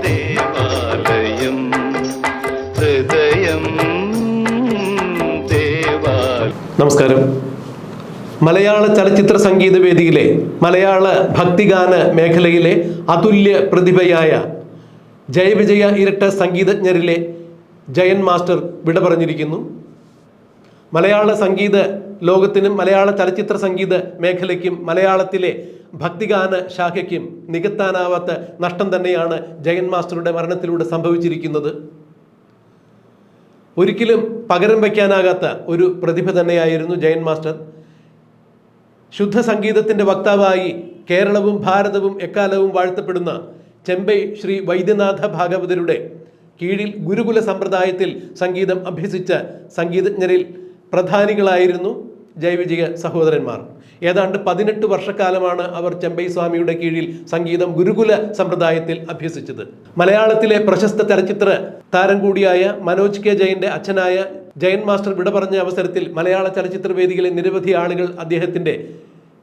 ദേവാലയം നമസ്കാരം. മലയാള ചലച്ചിത്ര സംഗീത വേദിയിലെ മലയാള ഭക്തിഗാന മേഖലയിലെ അതുല്യ പ്രതിഭയായ ജയവിജയ ഇരട്ട സംഗീതജ്ഞരിലെ ജയൻ മാസ്റ്റർ വിട പറഞ്ഞിരിക്കുന്നു മലയാള സംഗീത ലോകത്തിനും മലയാള ചലച്ചിത്ര സംഗീത മേഖലയ്ക്കും മലയാളത്തിലെ ഭക്തിഗാന ശാഖയ്ക്കും നികത്താനാവാത്ത നഷ്ടം തന്നെയാണ് ജയൻ മാസ്റ്ററുടെ മരണത്തിലൂടെ സംഭവിച്ചിരിക്കുന്നത്. ഒരിക്കലും പകരം വയ്ക്കാനാകാത്ത ഒരു പ്രതിഭ തന്നെയായിരുന്നു ജയൻ മാസ്റ്റർ. ശുദ്ധ സംഗീതത്തിന്റെ വക്താവായി കേരളവും ഭാരതവും എക്കാലവും വാഴ്ത്തപ്പെടുന്ന ചെമ്പൈ ശ്രീ വൈദ്യനാഥ ഭാഗവതരുടെ കീഴിൽ ഗുരുകുല സമ്പ്രദായത്തിൽ സംഗീതം അഭ്യസിച്ച സംഗീതജ്ഞരിൽ പ്രധാനികളായിരുന്നു ജൈവിജിക സഹോദരന്മാർ. ഏതാണ്ട് പതിനെട്ട് വർഷക്കാലമാണ് അവർ ചെമ്പൈ സ്വാമിയുടെ കീഴിൽ സംഗീതം ഗുരുകുല സമ്പ്രദായത്തിൽ അഭ്യസിച്ചത്. മലയാളത്തിലെ പ്രശസ്ത ചലച്ചിത്ര താരം കൂടിയായ മനോജ് കെ ജയന്റെ അച്ഛനായ ജയൻ മാസ്റ്റർ വിട പറഞ്ഞ അവസരത്തിൽ മലയാള ചലച്ചിത്ര വേദികളിൽ നിരവധി ആളുകൾ അദ്ദേഹത്തിന്റെ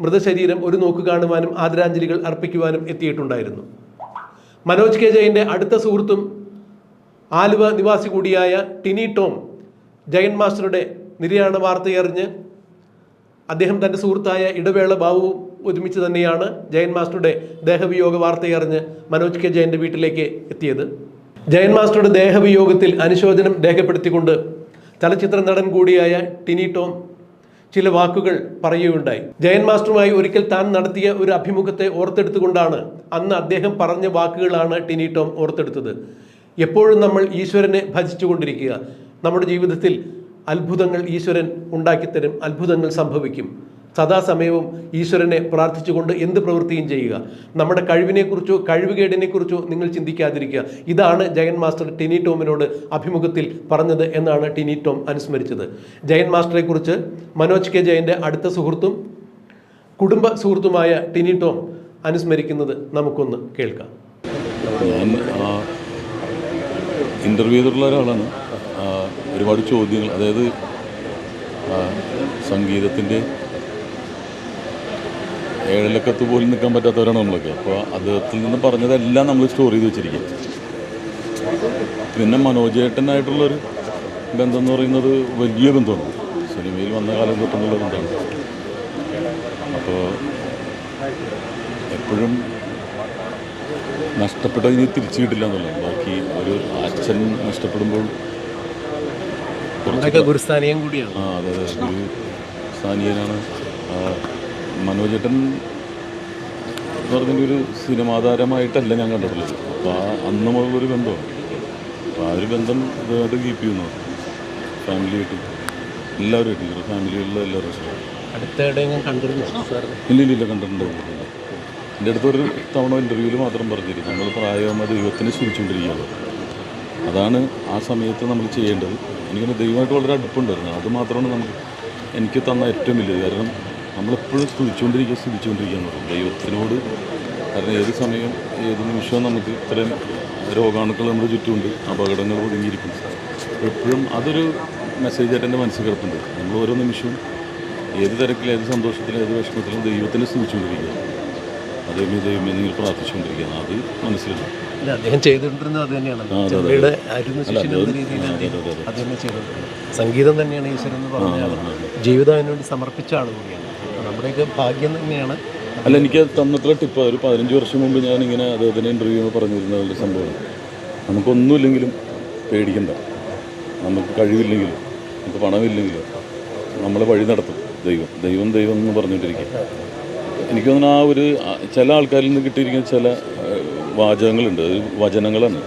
മൃതശരീരം ഒരു നോക്ക് കാണുവാനും ആദരാഞ്ജലികൾ അർപ്പിക്കുവാനും എത്തിയിട്ടുണ്ടായിരുന്നു. മനോജ് കെ ജയന്റെ അടുത്ത സുഹൃത്തും ആലുവ നിവാസി കൂടിയായ ടിനി ടോം ജയൻ മാസ്റ്ററുടെ നിര്യാണ വാർത്തയറിഞ്ഞ് അദ്ദേഹം തന്റെ സുഹൃത്തായ ഇടവേള ബാബുവും ഒരുമിച്ച് തന്നെയാണ് ജയൻ മാസ്റ്ററുടെ ദേഹവിയോഗ വാർത്തയറിഞ്ഞ് മനോജ് കെ ജയന്റെ വീട്ടിലേക്ക് എത്തിയത്. ജയൻ മാസ്റ്ററുടെ ദേഹവിയോഗത്തിൽ അനുശോചനം രേഖപ്പെടുത്തിക്കൊണ്ട് ചലച്ചിത്ര നടൻ കൂടിയായ ടിനി ടോം ചില വാക്കുകൾ പറയുകയുണ്ടായി. ജയൻ മാസ്റ്ററുമായി ഒരിക്കൽ താൻ നടത്തിയ ഒരു അഭിമുഖത്തെ ഓർത്തെടുത്തുകൊണ്ടാണ് അന്ന് അദ്ദേഹം പറഞ്ഞ വാക്കുകളാണ് ടിനി ടോം ഓർത്തെടുത്തത്. എപ്പോഴും നമ്മൾ ഈശ്വരനെ ഭജിച്ചുകൊണ്ടിരിക്കുക. നമ്മുടെ ജീവിതത്തിൽ അത്ഭുതങ്ങൾ ഈശ്വരൻ ഉണ്ടാക്കിത്തരും അത്ഭുതങ്ങൾ സംഭവിക്കും. സദാസമയവും ഈശ്വരനെ പ്രാർത്ഥിച്ചുകൊണ്ട് എന്ത് പ്രവൃത്തിയും ചെയ്യുക. നമ്മുടെ കഴിവിനെക്കുറിച്ചോ കഴിവുകേടിനെക്കുറിച്ചോ നിങ്ങൾ ചിന്തിക്കാതിരിക്കുക. ഇതാണ് ജയൻ മാസ്റ്റർ ടിനി ടോമിനോട് അഭിമുഖത്തിൽ പറഞ്ഞത് എന്നാണ് ടിനി ടോം അനുസ്മരിച്ചത്. ജയൻ മാസ്റ്ററെക്കുറിച്ച് മനോജ് കെ ജയന്റെ അടുത്ത സുഹൃത്തും കുടുംബ സുഹൃത്തുമായ ടിനി ടോം അനുസ്മരിക്കുന്നത് നമുക്കൊന്ന് കേൾക്കാം. ഇന്റർവ്യൂ ചെയ്തിട്ടുള്ള ഒരാളാണ്. ഒരുപാട് ചോദ്യങ്ങൾ അതായത് സംഗീതത്തിന്റെ ഏഴിലക്കത്ത് പോലും നിൽക്കാൻ പറ്റാത്തവരാണ് നമ്മളൊക്കെ. അപ്പോൾ അദ്ദേഹത്തിൽ നിന്ന് പറഞ്ഞതെല്ലാം നമ്മൾ സ്റ്റോർ ചെയ്ത് വെച്ചിരിക്കും. പിന്നെ മനോജേട്ടനായിട്ടുള്ളൊരു ബന്ധം എന്ന് പറയുന്നത് വലിയ ബന്ധമാണ്. സിനിമയിൽ വന്ന കാലം തൊട്ടുള്ള ബന്ധമാണ്. അപ്പോൾ എപ്പോഴും നഷ്ടപ്പെട്ടത് ഇനി തിരിച്ചു കിട്ടില്ല എന്നുള്ളത് ബാക്കി ഒരു അച്ഛൻ നഷ്ടപ്പെടുമ്പോൾ ഗുരുസ്ഥാനീയം കൂടിയാണ്. ആ അതെ അതെ. ഒരു സ്ഥാനീയനാണ് മനോജേട്ടൻ എന്ന് പറഞ്ഞാൽ ഒരു സിനിമാതാരമായിട്ടല്ല ഞാൻ കണ്ടിട്ടുള്ളത്. അപ്പോൾ ആ അന്ന് മുതലൊരു ബന്ധമാണ്. അപ്പോൾ ആ ഒരു ബന്ധം ഇതുമായിട്ട് കീപ്പ് ചെയ്യുന്നു. ഫാമിലിയായിട്ട് എല്ലാവരുമായിട്ടും. ഇവരുടെ ഫാമിലിയുള്ള എല്ലാവരും ഇല്ല ഇല്ല ഇല്ല. കണ്ടിട്ടുണ്ട് എന്റെ അടുത്തൊരു തവണ ഇന്റർവ്യൂവിൽ മാത്രം പറഞ്ഞിരുന്നു. നമ്മൾ പ്രായമാകുമ്പോൾ ദൈവത്തിനെ സ്തുതിച്ചുകൊണ്ടിരിക്കുകയാണ് അതാണ് ആ സമയത്ത് നമ്മൾ ചെയ്യേണ്ടത്. എനിക്കൊരു ദൈവമായിട്ട് വളരെ അടുപ്പുണ്ടായിരുന്നു. അത് മാത്രമാണ് നമുക്ക് എനിക്ക് തന്ന ഏറ്റവും വലിയത്. കാരണം നമ്മളെപ്പോഴും സ്തുതിച്ചുകൊണ്ടിരിക്കുക സ്തുതിച്ചുകൊണ്ടിരിക്കുക എന്ന് പറയും. ദൈവത്തിനോട് കാരണം ഏത് സമയം ഏത് നിമിഷവും നമുക്ക് ഇത്രയും രോഗാണുക്കൾ നമ്മുടെ ചുറ്റുമുണ്ട്. അപകടങ്ങൾ ഒതുങ്ങിയിരിക്കും എപ്പോഴും അതൊരു മെസ്സേജായിട്ട് എന്റെ മനസ്സിൽ കിടപ്പുണ്ട്. നമ്മൾ ഓരോ നിമിഷവും ഏത് തിരക്കിലും ഏത് സന്തോഷത്തിലും ഏത് വിഷമത്തിലും ദൈവത്തിനെ സ്തുതിച്ചുകൊണ്ടിരിക്കുക. ദൈവമേ ദൈവമേ നിങ്ങൾ പ്രാർത്ഥിച്ചുകൊണ്ടിരിക്കുകയാണ് അത് മനസ്സിലുണ്ട് അല്ല അദ്ദേഹം ചെയ്തുകൊണ്ടിരുന്നത് അത് തന്നെയാണ്. ചെമ്മയുടെ അരുന്ന് ശിഷ്യൻ എന്ന രീതിയിൽ ചെയ്തുകൊണ്ടിരുന്നത്. സംഗീതം തന്നെയാണ് ഈശ്വരൻ എന്ന് പറഞ്ഞ ജീവിതം അതിനുവേണ്ടി സമർപ്പിച്ച ആൾ കൂടിയാണ്. നമ്മുടെയൊക്കെ ഭാഗ്യം തന്നെയാണ്. അല്ല എനിക്ക് തന്നിട്ടുള്ള ടിപ്പ് ഒരു പതിനഞ്ച് വർഷം മുമ്പ് ഞാൻ ഇങ്ങനെ അദ്ദേഹത്തിന്റെ ഇന്റർവ്യൂ പറഞ്ഞിരുന്ന ഒരു സംഭവം. നമുക്കൊന്നുമില്ലെങ്കിലും പേടിക്കണ്ട. നമുക്ക് കഴിവില്ലെങ്കിലും നമുക്ക് പണമില്ലെങ്കിലും നമ്മളെ വഴി നടത്തും ദൈവം. ദൈവം ദൈവം എന്ന് പറഞ്ഞുകൊണ്ടിരിക്കുക. എനിക്ക് തോന്നുന്നു ആ ഒരു ചില ആൾക്കാരിൽ നിന്ന് കിട്ടിയിരിക്കുന്ന ചില വാചകങ്ങളുണ്ട്. അത് വചനങ്ങളാണ്.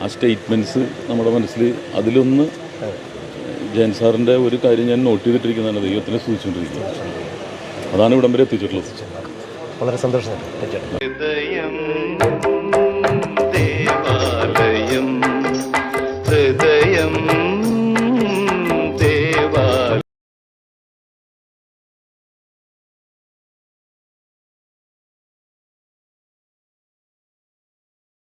ആ സ്റ്റേറ്റ്മെന്റ്സ് നമ്മുടെ മനസ്സിൽ അതിലൊന്ന് ജയൻ സാറിന്റെ ഒരു കാര്യം ഞാൻ നോട്ട് ചെയ്തിട്ടിരിക്കുന്നതാണ്. ദൈവത്തിനെ സൂചിച്ചുകൊണ്ടിരിക്കുന്നത് അതാണ് ഇവിടം വരെ എത്തിച്ചിട്ടുള്ളത്. വളരെ സന്തോഷം.